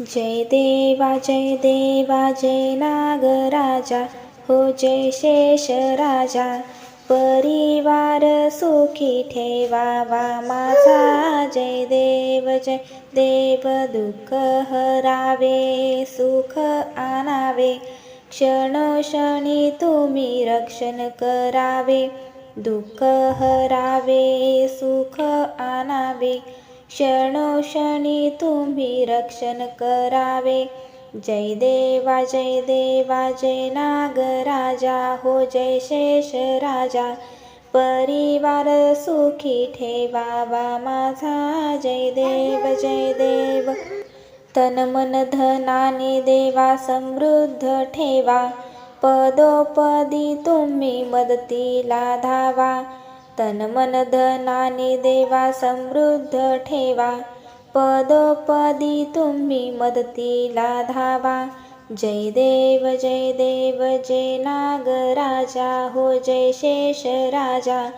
जय देवा जय देवा जय नागराजा हो जय शेष राजा. परिवार सुखी ठेवावा माझा. जय देव जय देव दुःख हरावे सुख आणावे. क्षणक्षणी तुम्ही रक्षण करावे. दुःख हरावे सुख आणावे. क्षणोक्षणी तुम्ही रक्षण करावे. जय देवा जय देवा जय नागराजा हो जय शेष राजा. परिवार सुखी ठेवावा माझा. जय देव जय देव. तन मन धनाने देवा समृद्ध ठेवा. पदोपदी तुम्ही मदतीला धावा. तन मन धनाने देवा समृद्ध ठेवा. पदोपदी तुम्ही मदतीला धावा. जय देव जय देव जय नागराजा हो जय शेष राजा.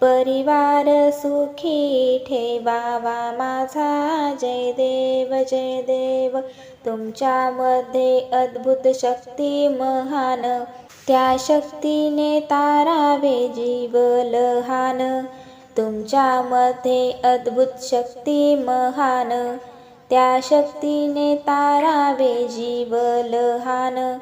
परिवार सुखी ठेवावा माझा. जय देव जय देव तुमच्यामध्ये अद्भुत शक्ती महान. त्या शक्तीने तारावे जीव लहान. तुमच्यामध्ये अद्भुत शक्ती महान. त्या शक्तीने तारावे जीव लहान.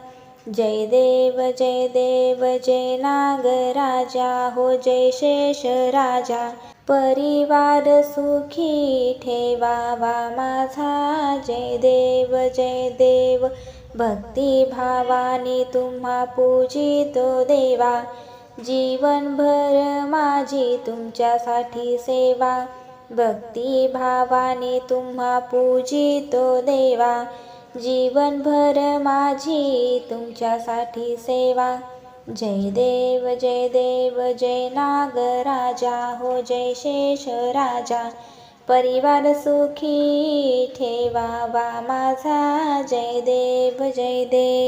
जय देव जय देव जय नागराजा हो जय शेष राजा. परिवार सुखी ठेवावा माझा. जय देव जय देव भक्तिभावाने तुम्हा पूजितो देवा. जीवनभर माझी तुमच्यासाठी सेवा. भक्तिभावाने तुम्हा पूजितो देवा. जीवनभर माझी तुमच्यासाठी सेवा. जय देव जय देव जय नागराजा. हो जय शेष राजा. परिवार सुखी ठेवावा माझा. जय देव जय देव.